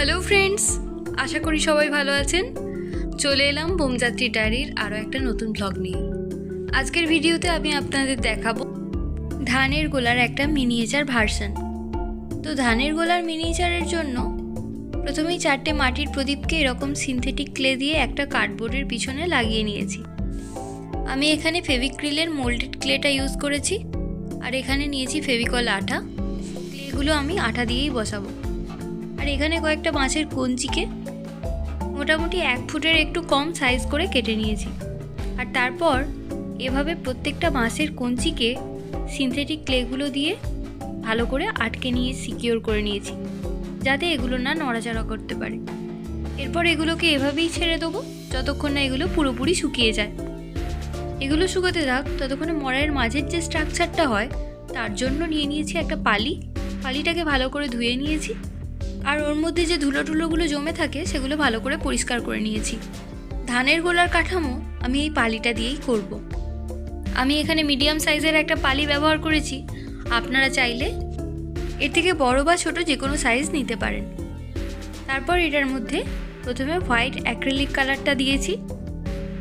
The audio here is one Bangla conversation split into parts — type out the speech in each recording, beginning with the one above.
হ্যালো ফ্রেন্ডস আশা করি সবাই ভালো আছেন। চলে এলাম বোমযাত্রী ডায়েরির আরও একটা নতুন ব্লগ নিয়ে। আজকের ভিডিওতে আমি আপনাদের দেখাবো ধানের গোলার একটা মিনিয়েচার ভার্সন তো ধানের গোলার মিনিয়েচারের জন্য প্রথমেই চারটে মাটির প্রদীপকে এরকম সিনথেটিক ক্লে দিয়ে একটা কার্ডবোর্ডের পিছনে লাগিয়ে নিয়েছি। আমি এখানে ফেভিক্রিলের মোল্ডেড ক্লেটা ইউজ করেছি। আর এখানে নিয়েছি ফেভিকল আঠা। ক্লেগুলো আমি আঠা দিয়েই বসাবো। এখানে কয়েকটা মাছের কঞ্চিকে মোটামুটি এক ফুটের একটু কম সাইজ করে কেটে নিয়েছি। আর তারপর এভাবে প্রত্যেকটা মাছের কঞ্চিকে সিনথেটিক ক্লেগুলো দিয়ে ভালো করে আটকে নিয়ে সিকিওর করে নিয়েছি, যাতে এগুলো না নড়াচড়া করতে পারে। এরপর এগুলোকে এভাবেই ছেড়ে দেবো যতক্ষণ না এগুলো পুরোপুরি শুকিয়ে যায়। এগুলো শুকোতে থাক, ততক্ষণে মরাইয়ের মাঝের যে স্ট্রাকচারটা হয়, তার জন্য নিয়ে নিয়েছি একটা পালি। পালিটাকে ভালো করে ধুয়ে নিয়েছি। আর ওর মধ্যে যে ধুলো টুলোগুলো জমে থাকে, সেগুলো ভালো করে পরিষ্কার করে নিয়েছি। ধানের গোলার কাঠামো আমি এই পালিটা দিয়েই করব। আমি এখানে মিডিয়াম সাইজের একটা পালি ব্যবহার করেছি। আপনারা চাইলে এর থেকে বড় বা ছোট যে কোনো সাইজ নিতে পারেন। তারপর এটার মধ্যে প্রথমে হোয়াইট অ্যাক্রিলিক কালারটা দিয়েছি।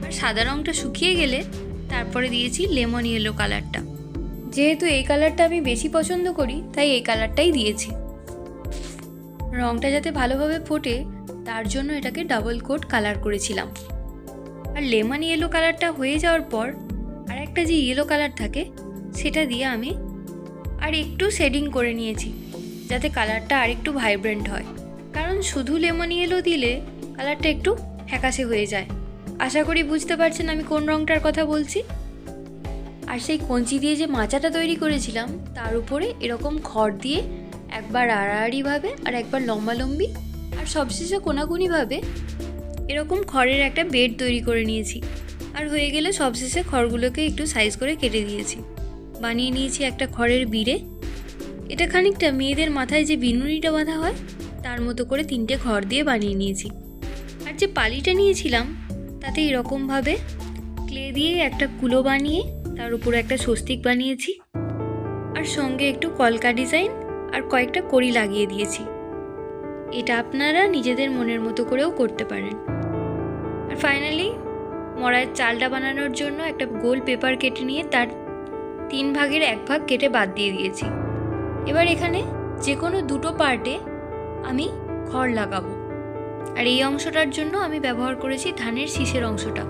আর সাদা রঙটা শুকিয়ে গেলে তারপরে দিয়েছি লেমন ইয়েলো কালারটা। যেহেতু এই কালারটা আমি বেশি পছন্দ করি, তাই এই কালারটাই দিয়েছি। রঙটা যাতে ভালোভাবে ফোটে, তার জন্য এটাকে ডাবল কোট কালার করেছিলাম। আর লেমন ইয়েলো কালারটা হয়ে যাওয়ার পর আর একটা যে ইয়েলো কালার থাকে, সেটা দিয়ে আমি আর একটু শেডিং করে নিয়েছি, যাতে কালারটা আর একটু ভাইব্রেন্ট হয়। কারণ শুধু লেমন ইয়েলো দিলে কালারটা একটু হ্যাকাশে হয়ে যায়। আশা করি বুঝতে পারছেন আমি কোন রঙটার কথা বলছি। আর সেই কঞ্চি দিয়ে যে মাচাটা তৈরি করেছিলাম, তার উপরে এরকম খড় দিয়ে একবার আড়াআড়িভাবে আর একবার লম্বালম্বি আর সবশেষে কোনাকুনিভাবে এরকম খড়ের একটা বেড তৈরি করে নিয়েছি। আর হয়ে গেলে সবশেষে খড়গুলোকে একটু সাইজ করে কেটে দিয়েছি। বানিয়ে নিয়েছি একটা খড়ের বিড়ে। এটা খানিকটা মেয়েদের মাথায় যে বিনুনিটা বাঁধা হয়, তার মতো করে তিনটে খড় দিয়ে বানিয়ে নিয়েছি। আর যে পালিটা নিয়েছিলাম, তাতে এরকমভাবে ক্লে দিয়ে একটা কুলো বানিয়ে তার উপরে একটা স্বস্তিক বানিয়েছি। আর সঙ্গে একটু কলকা ডিজাইন আর কয়েকটা কড়ি লাগিয়ে দিয়েছি। এটা আপনারা নিজেদের মনের মতো করেও করতে পারেন। আর ফাইনালি মড়ার চালটা বানানোর জন্য একটা গোল পেপার কেটে নিয়ে তার তিন ভাগের এক ভাগ কেটে বাদ দিয়ে দিয়েছি। এবার এখানে যে কোনো দুটো পার্টে আমি খড় লাগাবো। আর এই অংশটার জন্য আমি ব্যবহার করেছি ধানের শীষের অংশটা।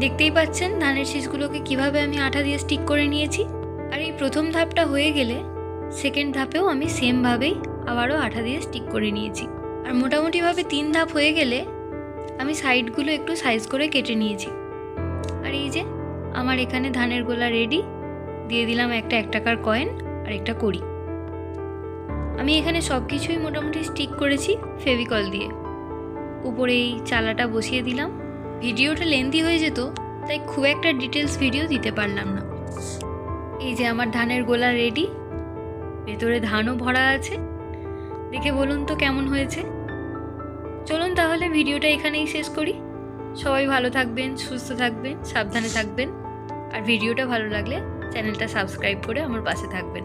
দেখতেই পাচ্ছেন ধানের শীষগুলোকে কীভাবে আমি আঠা দিয়ে স্টিক করে নিয়েছি। আর এই প্রথম ধাপটা হয়ে গেলে সেকেন্ড ধাপেও আমি সেমভাবেই আবারও আঠা দিয়ে স্টিক করে নিয়েছি। আর মোটামুটিভাবে তিন ধাপ হয়ে গেলে আমি সাইডগুলো একটু সাইজ করে কেটে নিয়েছি। আর এই যে আমার এখানে ধানের গোলা রেডি দিয়ে দিলাম একটা এক টাকার কয়েন আর একটা কড়ি। আমি এখানে সব কিছুই মোটামুটি স্টিক করেছি ফেভিকল দিয়ে। উপরে এই চালাটা বসিয়ে দিলাম। ভিডিওটা লেন্দি হয়ে যেত, তাই খুব একটা ডিটেলস ভিডিও দিতে পারলাম না। এই যে আমার ধানের গোলা রেডি ভেতরে ধানও ভরা আছে। দেখে বলুন তো কেমন হয়েছে? চলুন তাহলে ভিডিওটা এখানেই শেষ করি। সবাই ভালো থাকবেন, সুস্থ থাকবেন, সাবধানে থাকবেন। আর ভিডিওটা ভালো লাগলে চ্যানেলটা সাবস্ক্রাইব করে আমার পাশে থাকবেন।